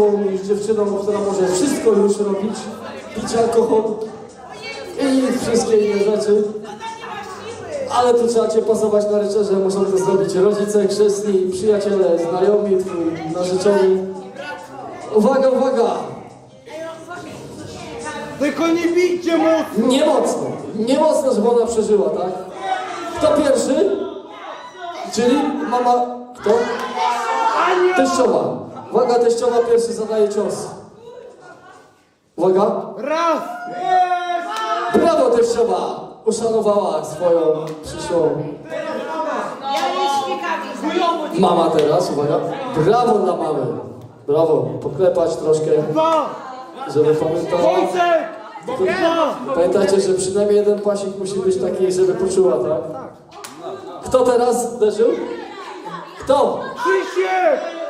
niż dziewczyną, która może wszystko już robić, pić alkohol i wszystkie inne rzeczy. Ale tu trzeba cię pasować na ryczerze, muszą to zrobić rodzice, chrzestni, przyjaciele, znajomi, twój narzeczony. Uwaga, uwaga! Tylko nie bijcie mocno! Nie mocno, nie mocno, żeby ona przeżyła, tak? Kto pierwszy? Czyli mama, kto? Teściowa. Uwaga, teściowa pierwszy zadaje cios. Uwaga. Raz! Brawo, teściowa! Uszanowała swoją przyszłą mama teraz, uwaga. Brawo dla mamy. Brawo, poklepać troszkę, żeby pamiętała. Pamiętajcie, że przynajmniej jeden pasik musi być taki, żeby poczuła, tak? Kto teraz uderzył? Kto? Krzysiek!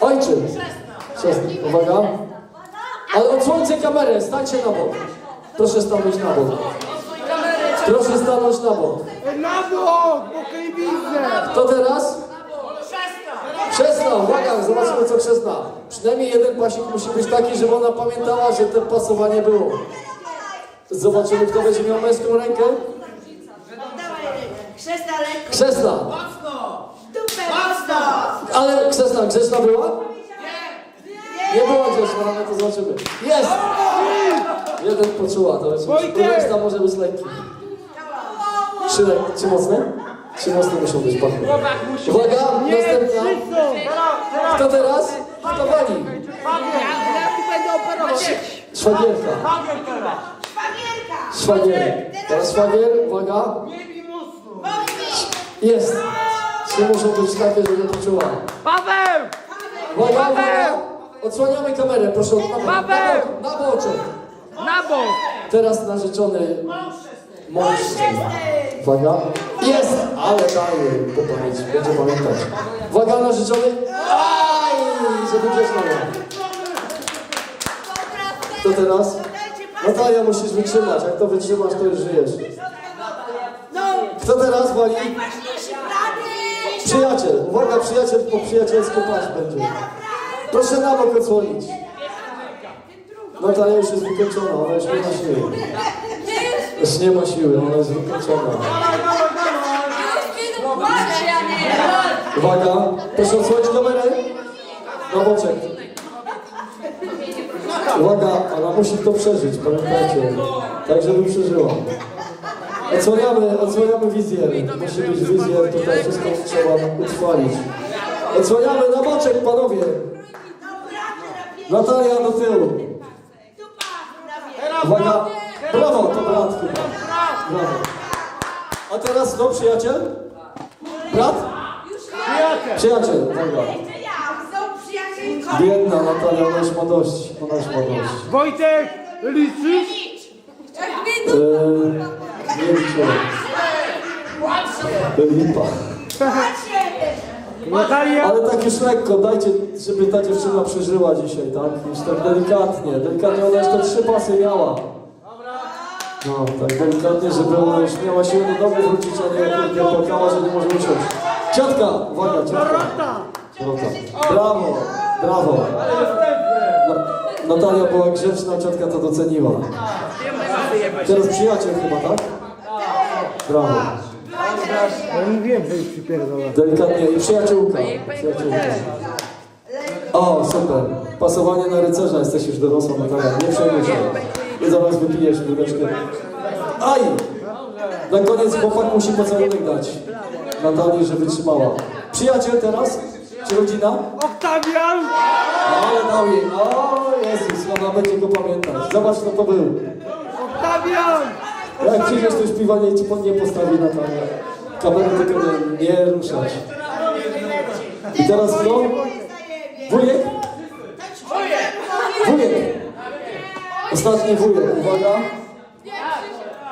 Ojczym. Chrzestny. Uwaga. Ale odsłońcie kamerę, stańcie na bok. Proszę stanąć na bok. Proszę stanąć na bok. Na bok! Bo widzę! Kto teraz? Krzesna, uwaga, zobaczymy co krzesna. Przynajmniej jeden pasik musi być taki, żeby ona pamiętała, że to pasowanie było. Zobaczymy, kto będzie miał męską rękę. Krzesna lekko. Krzesna. Krzesna, grzeczna była? Nie była grzeczna, ale to zobaczymy. Jest! Jeden poczuła, to jest reszta może być lekki. Trzy, lek- trzy mocne? Trzy mocne muszą być, pachnie. Uwaga, Nie, następna. Kto teraz? Kto wali? Szwagierka. Szwagierka. Szwagier. Teraz szwagier, uwaga. Nie! Jest. Trzy muszą być takie, żeby poczuła. Paweł! Uwaga, uwaga. Odsłaniamy kamerę, proszę. Na bok, na bok, na boczek. Na bok! Teraz narzeczony mąż. Uwaga. Jest! Ale daje popalić. Będzie pamiętać. Uwaga, narzeczony. Aj! Żeby grzeczna była. Kto teraz? Natalia, musisz wytrzymać. Jak to wytrzymasz, to już żyjesz. No, Kto teraz wali? ważniejszy brady. Przyjaciel. Uwaga, przyjaciel po przyjacielsku paść będzie. Proszę na bok odsłonić. Natalia już jest wykończona, ona już nie ma siły. Już nie ma siły, ona jest wykończona. Uwaga, proszę odsłonić kamerę. Na boczek. Uwaga, ona musi to przeżyć, pamiętajcie. Tak, żeby przeżyła. Odsłaniamy, odsłaniamy wizję. Musi być wizja, tutaj wszystko trzeba utrwalić. Odsłaniamy na boczek, panowie. Natalia do tyłu. Uwaga, brawo, to brat chyba. Brawo. A teraz kto, przyjaciel? Brat? Przyjaciel! Przyjacielką. Biedna Natalia, ona już ma dość. Ona już ma dość. Wojtek! Liczysz? Eee, liczę. Lipa. Natalia! Ale tak już lekko, dajcie, żeby ta dziewczyna przeżyła dzisiaj, tak? Już tak delikatnie, delikatnie, ona te trzy pasy miała. No, tak delikatnie, żeby ona już miała siłę do domu wrócić, a nie kurde płakała, że nie może usiąść. Ciotka, uwaga, ciotka. Dorota! Brawo, brawo. Na, Natalia była grzeczna, ciotka to doceniła. Teraz przyjaciel chyba, tak? Brawo. Ja mówiłem, że ich przypierdolę. Delikatnie i przyjaciółka. przyjaciółka. O, super. Pasowanie na rycerza. Jesteś już dorosła, Natalia. Nie przejmuj się. I zaraz wypijesz wódeczkę. Aj! Na koniec chłopak musi pocałunek dać. Natalii, że wytrzymała. Przyjaciel teraz? Czy rodzina? Oktawian! Ale dał jej. O, Jezus, ona będzie go pamiętać. Zobacz, kto to był. Oktawian! Jak przyjdziesz, to już piwa nie, ci nie postawi Natalia. Kamery tylko nie, nie ruszać. I teraz kto? Wujek? Wujek! Ostatni wujek, uwaga.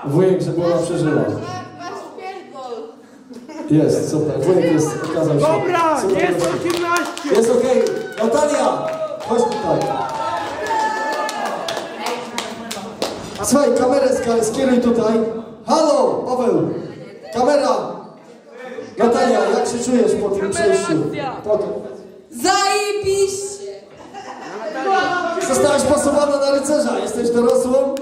Wujek, żeby ona przeżyła. Jest, super. Wujek jest, okazał się. Dobra, jest 18! Jest okej. Natalia! Chodź tutaj. Słuchaj, kamerę sk- skieruj tutaj. Halo, Paweł. Kamera. Natalia, jak się czujesz po tym przejściu? Po tym. Zajebiście! Zostałaś pasowana na rycerza. Jesteś dorosłą,